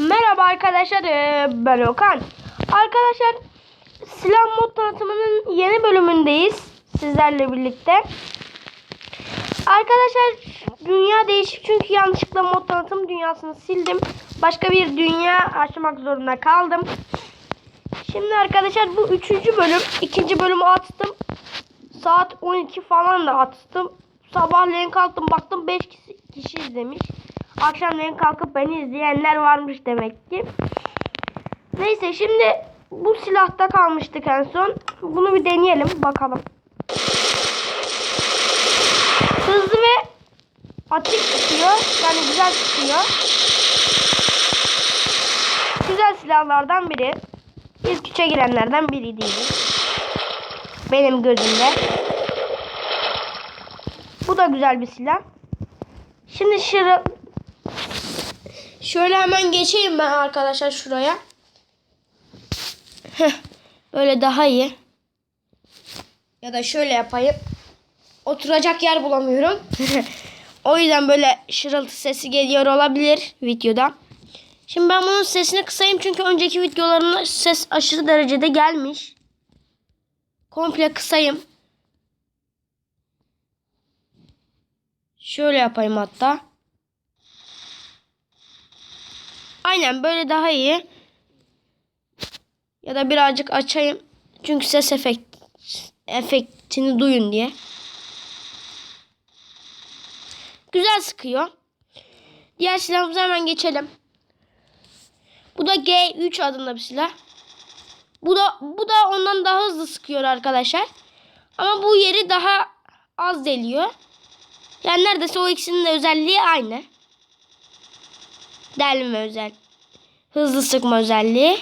Merhaba arkadaşlar ee, ben Okan. Arkadaşlar silah mod tanıtımının yeni bölümündeyiz sizlerle birlikte. Arkadaşlar dünya değişik çünkü yanlışlıkla mod tanıtım dünyasını sildim. Başka bir dünya açmak zorunda kaldım. Şimdi arkadaşlar bu üçüncü bölüm. ikinci bölümü attım. Saat 12 falan da attım. Sabahleyin kalktım baktım 5 kişi, kişi izlemiş. Akşamleyin kalkıp beni izleyenler varmış demek ki. Neyse şimdi bu silahta kalmıştık en son. Bunu bir deneyelim bakalım. Hızlı ve atik çıkıyor. Yani güzel çıkıyor. Güzel silahlardan biri. İlk üçe girenlerden biri değil. Benim gözümde. Bu da güzel bir silah. Şimdi şura şöyle hemen geçeyim ben arkadaşlar şuraya. Heh, böyle daha iyi. Ya da şöyle yapayım. Oturacak yer bulamıyorum. o yüzden böyle şırıltı sesi geliyor olabilir videoda. Şimdi ben bunun sesini kısayım çünkü önceki videolarımda ses aşırı derecede gelmiş. Komple kısayım. Şöyle yapayım hatta. Aynen böyle daha iyi. Ya da birazcık açayım. Çünkü ses efekt efektini duyun diye. Güzel sıkıyor. Diğer silahımıza hemen geçelim. Bu da G3 adında bir silah. Bu da bu da ondan daha hızlı sıkıyor arkadaşlar. Ama bu yeri daha az deliyor. Yani neredeyse o ikisinin de özelliği aynı. Delme özel. Hızlı sıkma özelliği.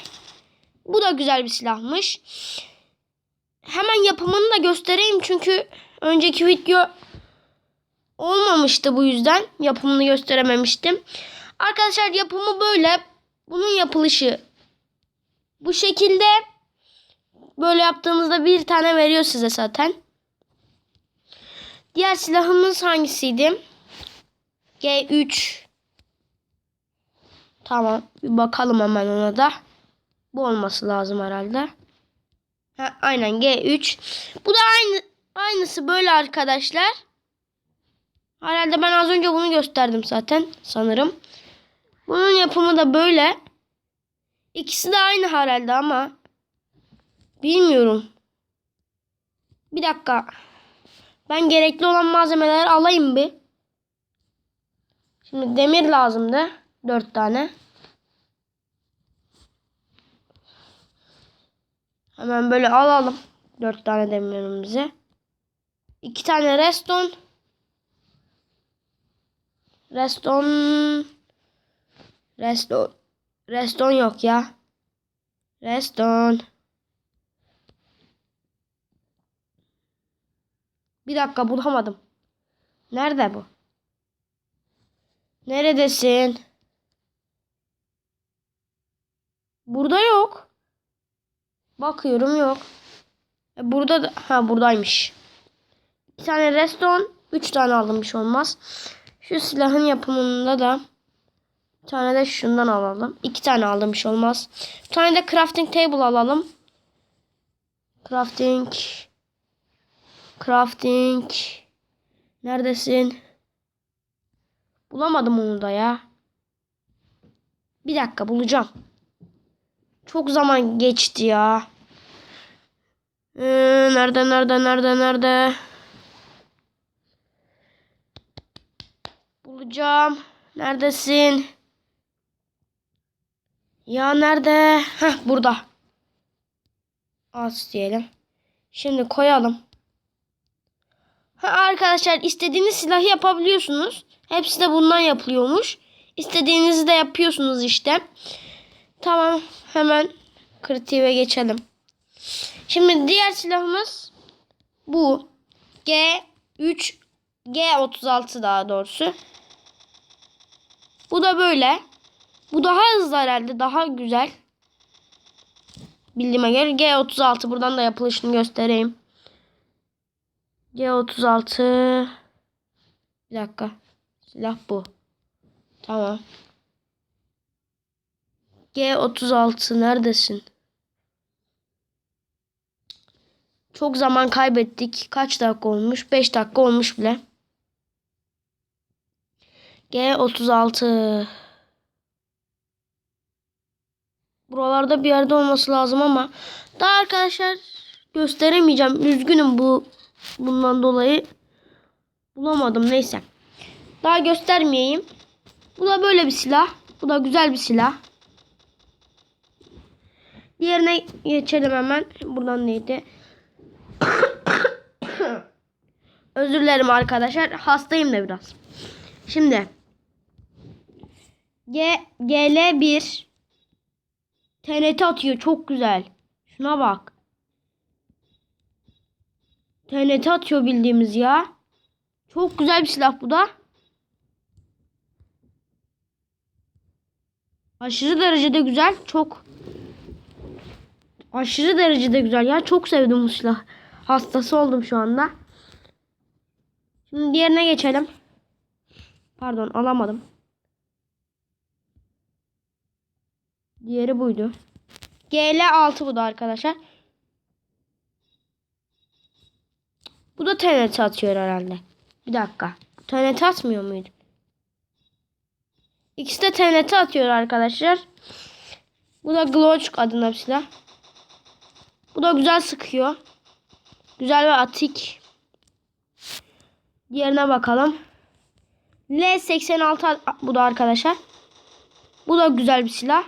Bu da güzel bir silahmış. Hemen yapımını da göstereyim çünkü önceki video olmamıştı bu yüzden yapımını gösterememiştim. Arkadaşlar yapımı böyle. Bunun yapılışı bu şekilde böyle yaptığınızda bir tane veriyor size zaten. Diğer silahımız hangisiydi? G3. Tamam. Bir bakalım hemen ona da. Bu olması lazım herhalde. Ha, aynen G3. Bu da aynı aynısı böyle arkadaşlar. Herhalde ben az önce bunu gösterdim zaten sanırım. Bunun yapımı da böyle. İkisi de aynı herhalde ama bilmiyorum. Bir dakika. Ben gerekli olan malzemeleri alayım bir. Şimdi demir lazımdı. Dört tane. Hemen böyle alalım. Dört tane demirimizi. İki tane reston. Reston. Reston. Reston yok ya. Reston. Bir dakika bulamadım. Nerede bu? Neredesin? Burada yok. Bakıyorum yok. E burada da, ha buradaymış. Bir tane reston, üç tane alınmış olmaz. Şu silahın yapımında da bir tane de şundan alalım. İki tane alınmış olmaz. Bir tane de crafting table alalım. Crafting Crafting. Neredesin? Bulamadım onu da ya. Bir dakika bulacağım. Çok zaman geçti ya. Ee, nerede nerede nerede nerede? Bulacağım. Neredesin? Ya nerede? Heh burada. Az diyelim. Şimdi koyalım. Ha, arkadaşlar istediğiniz silahı yapabiliyorsunuz. Hepsi de bundan yapılıyormuş. İstediğinizi de yapıyorsunuz işte. Tamam hemen kritiğe geçelim. Şimdi diğer silahımız bu. G3 G36 daha doğrusu. Bu da böyle. Bu daha hızlı herhalde. Daha güzel. Bildiğime göre G36 buradan da yapılışını göstereyim. G36 Bir dakika. Silah bu. Tamam. G36 neredesin? Çok zaman kaybettik. Kaç dakika olmuş? 5 dakika olmuş bile. G36. Buralarda bir yerde olması lazım ama daha arkadaşlar gösteremeyeceğim. Üzgünüm bu bundan dolayı. Bulamadım neyse. Daha göstermeyeyim. Bu da böyle bir silah. Bu da güzel bir silah. Diğerine geçelim hemen. Buradan neydi? Özür dilerim arkadaşlar. Hastayım da biraz. Şimdi G GL1 TNT atıyor. Çok güzel. Şuna bak. TNT atıyor bildiğimiz ya. Çok güzel bir silah bu da. Aşırı derecede güzel. Çok aşırı derecede güzel ya. Çok sevdim bu silah. Hastası oldum şu anda. Şimdi diğerine geçelim. Pardon alamadım. Diğeri buydu. GL6 bu da arkadaşlar. Bu da TNT atıyor herhalde. Bir dakika. TNT atmıyor muydu? İkisi de TNT atıyor arkadaşlar. Bu da Glock adına bir silah. Bu da güzel sıkıyor. Güzel ve atik. Diğerine bakalım. L86 bu da arkadaşlar. Bu da güzel bir silah.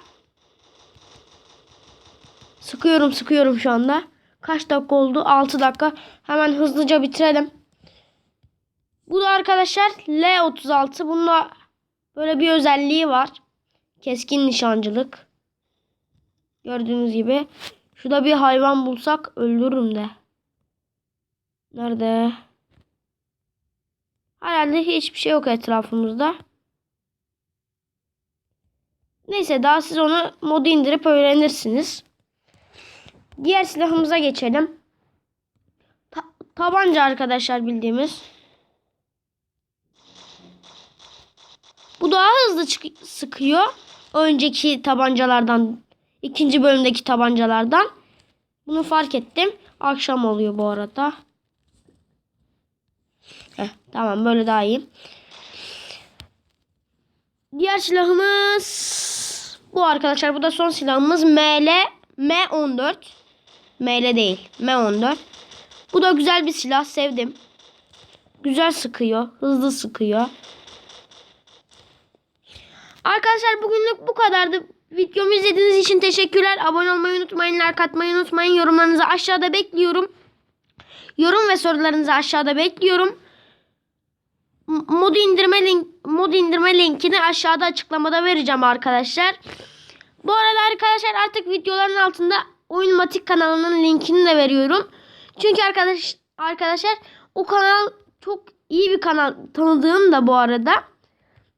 Sıkıyorum sıkıyorum şu anda. Kaç dakika oldu? 6 dakika. Hemen hızlıca bitirelim. Bu da arkadaşlar L36. Bunda böyle bir özelliği var. Keskin nişancılık. Gördüğünüz gibi. Şurada bir hayvan bulsak öldürürüm de. Nerede? Herhalde hiçbir şey yok etrafımızda. Neyse daha siz onu modu indirip öğrenirsiniz. Diğer silahımıza geçelim. Ta tabanca arkadaşlar bildiğimiz. Bu daha hızlı sıkıyor. Önceki tabancalardan, ikinci bölümdeki tabancalardan. Bunu fark ettim. Akşam oluyor bu arada. Heh, tamam böyle daha iyi. Diğer silahımız bu arkadaşlar. Bu da son silahımız ML M14. ML değil. M14. Bu da güzel bir silah. Sevdim. Güzel sıkıyor. Hızlı sıkıyor. Arkadaşlar bugünlük bu kadardı. Videomu izlediğiniz için teşekkürler. Abone olmayı unutmayın. Like atmayı unutmayın. Yorumlarınızı aşağıda bekliyorum. Yorum ve sorularınızı aşağıda bekliyorum. Mod indirme link mod indirme linkini aşağıda açıklamada vereceğim arkadaşlar. Bu arada arkadaşlar artık videoların altında Oyun Matik kanalının linkini de veriyorum. Çünkü arkadaş arkadaşlar o kanal çok iyi bir kanal tanıdığım da bu arada.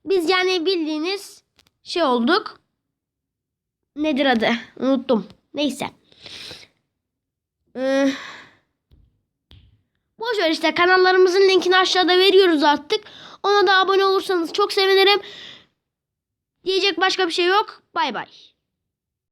Biz yani bildiğiniz şey olduk. Nedir adı? Unuttum. Neyse. Ee, boş ver işte kanallarımızın linkini aşağıda veriyoruz artık. Ona da abone olursanız çok sevinirim. Diyecek başka bir şey yok. Bay bay.